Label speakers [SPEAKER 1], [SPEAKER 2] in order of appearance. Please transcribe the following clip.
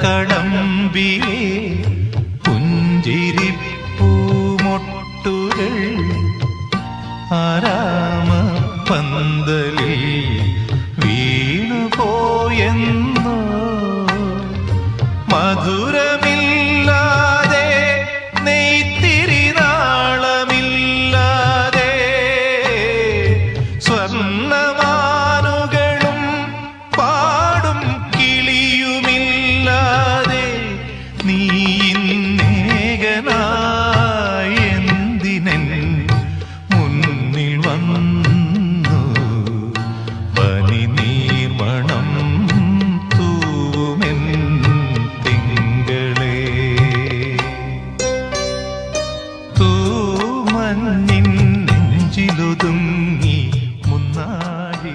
[SPEAKER 1] കളമ്പിയെ പുഞ്ചിരിപ്പൂമൊട്ടുകൾ ആരാമ പന്തലിൽ വീണുപോയെന്നോ? മധുരമില്ലാതെ നെയ്ത്തിരിനാളമില്ലാതെ സ്വർണമാ മുത്തോ മഞ്ഞിൻ നെഞ്ചിലൊതുങ്ങി മുന്നാഴി